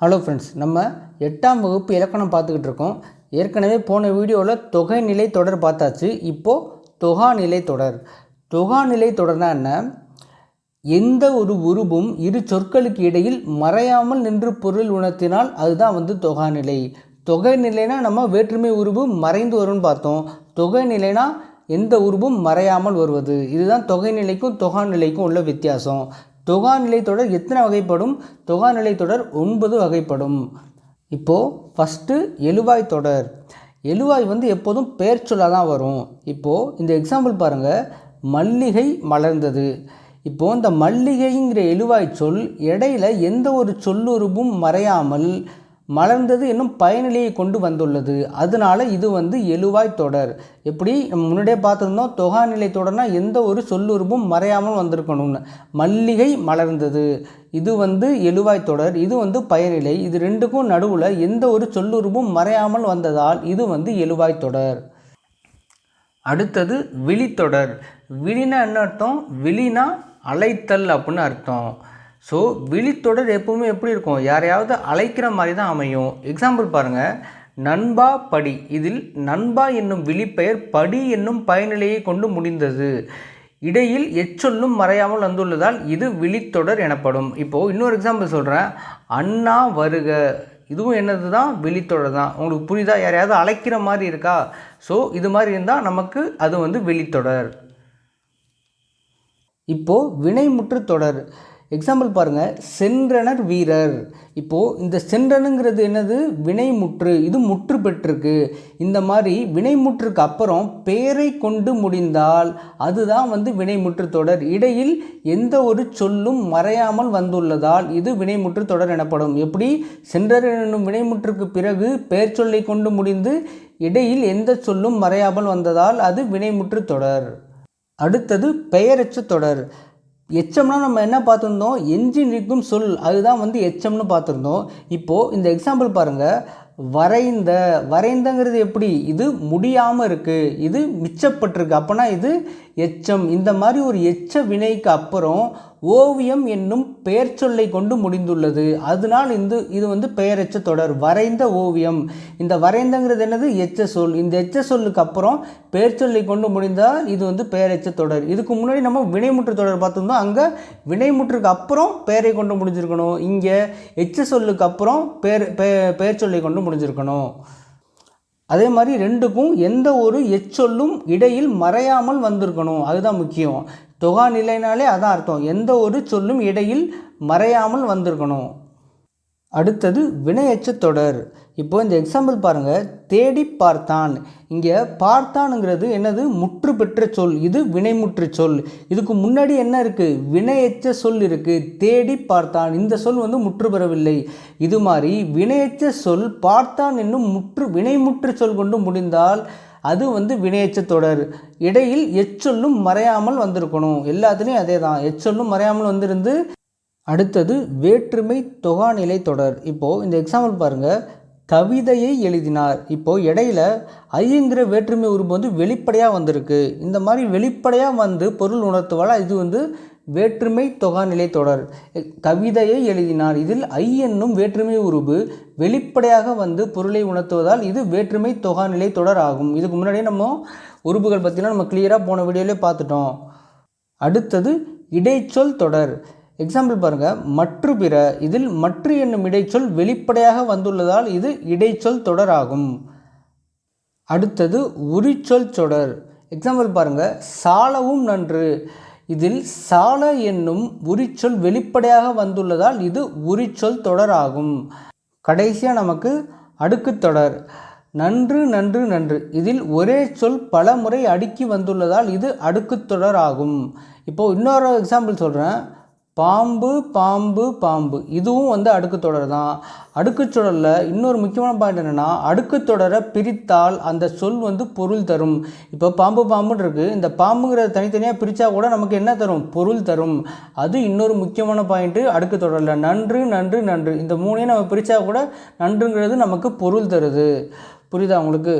Hello friends நம்ம எட்டாம் வகுப்பு இலக்கணம் பார்த்துக்கிட்டு இருக்கோம். ஏற்கனவே போன வீடியோவில் தொகை நிலை தொடர் பார்த்தாச்சு. இப்போது தொகா நிலை தொடர். தொகா நிலை தொடர்னா என்ன? எந்த ஒரு உருவும் இரு சொற்களுக்கு இடையில் மறையாமல் நின்று பொருள் உணர்த்தினால் அதுதான் வந்து தொகா நிலை. தொகை நிலைனா நம்ம வேற்றுமை உருவு மறைந்து வரும்னு பார்த்தோம். தொகை நிலைனா எந்த உருவும் மறையாமல் வருவது. இதுதான் தொகை நிலைக்கும் தொகா நிலைக்கும் உள்ள வித்தியாசம். தொகா நிலை தொடர் எத்தனை வகைப்படும்? தொகா நிலை தொடர் ஒன்பது வகைப்படும். இப்போது ஃபஸ்ட்டு எழுவாய் தொடர். எழுவாய் வந்து எப்போதும் பெயர் சொல்லாக தான் வரும். இப்போது இந்த எக்ஸாம்பிள் பாருங்கள் மல்லிகை மலர்ந்தது. இப்போது இந்த மல்லிகைங்கிற எழுவாய் சொல் இடையில எந்த ஒரு சொல்லுருவும் மறையாமல் மலர்ந்தது என்னும் பயனிலையை கொண்டு வந்துள்ளது. அதனால இது வந்து எழுவாய் தொடர். எப்படி? முன்னாடியே பார்த்துருந்தோம் தொகாநிலை தொடர்னா எந்த ஒரு சொல்லுருவும் மறையாமல் வந்திருக்கணும்னு. மல்லிகை மலர்ந்தது. இது வந்து எழுவாய் தொடர். இது வந்து பயனிலை. இது ரெண்டுக்கும் நடுவில் எந்த ஒரு சொல்லுருவும் மறையாமல் வந்ததால் இது வந்து எழுவாய் தொடர். அடுத்தது விழித்தொடர். விழினா என்ன அர்த்தம்? விழினா அழைத்தல் அப்படின்னு அர்த்தம். ஸோ விழித்தொடர் எப்பவுமே எப்படி இருக்கும்? யாரையாவது அழைக்கிற மாதிரி தான் அமையும். எக்ஸாம்பிள் பாருங்கள் நண்பா படி. இதில் நண்பா என்னும் விழிப்பெயர் படி என்னும் பயனிலையை கொண்டு முடிந்தது. இடையில் எச்சொல்லும் மறையாமல் வந்துள்ளதால் இது விழித்தொடர் எனப்படும். இப்போது இன்னொரு எக்ஸாம்பிள் சொல்கிறேன் அண்ணா வருக. இதுவும் என்னது தான் விழித்தொடர் தான். உங்களுக்கு புரியுதா? யாரையாவது அழைக்கிற மாதிரி இருக்கா? ஸோ இது மாதிரி இருந்தால் நமக்கு அது வந்து விழித்தொடர். இப்போது வினைமுற்று தொடர். எக்ஸாம்பிள் பாருங்கள் சென்றனர் வீரர். இப்போது இந்த சென்றனுங்கிறது என்னது? வினைமுற்று. இது முற்று பெற்றிருக்கு. இந்த மாதிரி வினைமுற்றுக்கு அப்புறம் பெயரை கொண்டு முடிந்தால் அதுதான் வந்து வினைமுற்று தொடர். இடையில் எந்த ஒரு சொல்லும் மறையாமல் வந்துள்ளதால் இது வினைமுற்று தொடர் எனப்படும். எப்படி? சென்றர் என்னும் வினைமுற்றுக்கு பிறகு பெயர் சொல்லை கொண்டு முடிந்து இடையில் எந்த சொல்லும் மறையாமல் வந்ததால் அது வினைமுற்று தொடர். அடுத்தது பெயரச்சு தொடர். எச்சம்னா நம்ம என்ன பார்த்துருந்தோம்? என்ஜின் இருக்கும் சொல் அதுதான் வந்து எச்சம்னு பார்த்துருந்தோம். இப்போது இந்த எக்ஸாம்பிள் பாருங்கள் வரைந்த வரைந்தங்கிறது எப்படி? இது முடியாமல் இருக்குது இது மிச்சப்பட்டிருக்கு. அப்போனா இது எச்சம். இந்த மாதிரி ஒரு எச்ச வினைக்கு அப்புறம் ஓவியம் என்னும் பெயர் சொல்லை கொண்டு முடிந்துள்ளது. அதனால் இந்த இது வந்து பெயரெச்ச தொடர் வரைந்த ஓவியம். இந்த வரைந்தங்கிறது என்னது? எச்ச சொல். இந்த எச்ச சொல்லுக்கு அப்புறம் பெயர் சொல்லை கொண்டு முடிந்தால் இது வந்து பெயரெச்ச தொடர். இதுக்கு முன்னாடி நம்ம வினைமுற்று தொடர் பார்த்துருந்தோம். அங்கே வினைமுற்றுக்கு அப்புறம் பெயரை கொண்டு முடிஞ்சிருக்கணும். இங்கே எச்ச சொல்லுக்கு அப்புறம் பெயர் பெயர் சொல்லை கொண்டு முடிஞ்சிருக்கணும். அதே மாதிரி ரெண்டுக்கும் எந்த ஒரு எச்சொல்லும் இடையில் மறையாமல் வந்திருக்கணும். அதுதான் முக்கியம். தொகா நிலைனாலே அதான் அர்த்தம். எந்த ஒரு சொல்லும் இடையில் மறையாமல் வந்திருக்கணும். அடுத்தது வினையச்ச தொடர். இப்போ இந்த எக்ஸாம்பிள் பாருங்கள் தேடி பார்த்தான். இங்கே பார்த்தானுங்கிறது என்னது? முற்று பெற்ற சொல். இது வினைமுற்று சொல். இதுக்கு முன்னாடி என்ன இருக்குது வினையச்ச சொல் இருக்குது தேடி பார்த்தான். இந்த சொல் வந்து முற்று பெறவில்லை. இது மாதிரி வினையச்ச சொல் பார்த்தான் என்னும் முற்று வினைமுற்று சொல் கொண்டு முடிந்தால் அது வந்து வினையச்ச தொடர். இடையில் எச்சொல்லும் மறையாமல் வந்திருக்கணும். எல்லாத்துலேயும் அதே தான் எச்சொல்லும் மறையாமல் வந்திருந்து அடுத்தது வேற்றுமை தொகாநிலை தொடர். இப்போது இந்த எக்ஸாம்பிள் பாருங்கள் கவிதையை எழுதினார். இப்போது இடையில ஐங்கிற வேற்றுமை உருவம் வந்து வெளிப்படையாக வந்திருக்கு. இந்த மாதிரி வெளிப்படையாக வந்து பொருள் உணர்த்துவால் இது வந்து வேற்றுமை தொகாநிலை தொடர். கவிதையை எழுதினார். இதில் ஐ என்னும் வேற்றுமை உருவு வெளிப்படையாக வந்து பொருளை உணர்த்துவதால் இது வேற்றுமை தொகாநிலை தொடர் ஆகும். இதுக்கு முன்னாடியே நம்ம உறுப்புகள் பற்றிலாம் நம்ம கிளியராக போன வீடியோவிலே பார்த்துட்டோம். அடுத்தது இடைச்சொல் தொடர். எக்ஸாம்பிள் பாருங்கள் மற்று பிற இதில் மற்று என்னும் இடைச்சொல் வெளிப்படையாக வந்துள்ளதால் இது இடைச்சொல் தொடர் ஆகும் அடுத்தது உரிச்சொல் தொடர். எக்ஸாம்பிள் பாருங்கள் சாலவும் நன்று. இதில் சால என்னும் உரிச்சொல் வெளிப்படையாக வந்துள்ளதால் இது உரிச்சொல் தொடர் ஆகும் கடைசியாக நமக்கு அடுக்கு தொடர். நன்று நன்று நன்று. இதில் ஒரே சொல் பல முறை அடுக்கி வந்துள்ளதால் இது அடுக்கு தொடர் ஆகும் இப்போது இன்னொரு எக்ஸாம்பிள் சொல்கிறேன் பாம்பு பாம்பு பாம்பு. இதுவும் வந்து அடுக்கு தொடர் தான். அடுக்கு சொடரில் இன்னொரு முக்கியமான பாயிண்ட் என்னென்னா அடுக்கு தொடரை பிரித்தால் அந்த சொல் வந்து பொருள் தரும். இப்போ பாம்பு பாம்புன்னு இருக்குது இந்த பாம்புங்கிறத தனித்தனியாக பிரித்தா கூட நமக்கு என்ன தரும்? பொருள் தரும். அது இன்னொரு முக்கியமான பாயிண்ட்டு அடுக்கு தொடரில். நன்று நன்று நன்று. இந்த மூணையும் நம்ம பிரித்தா கூட நன்றுங்கிறது நமக்கு பொருள் தருது. புரியுதா உங்களுக்கு?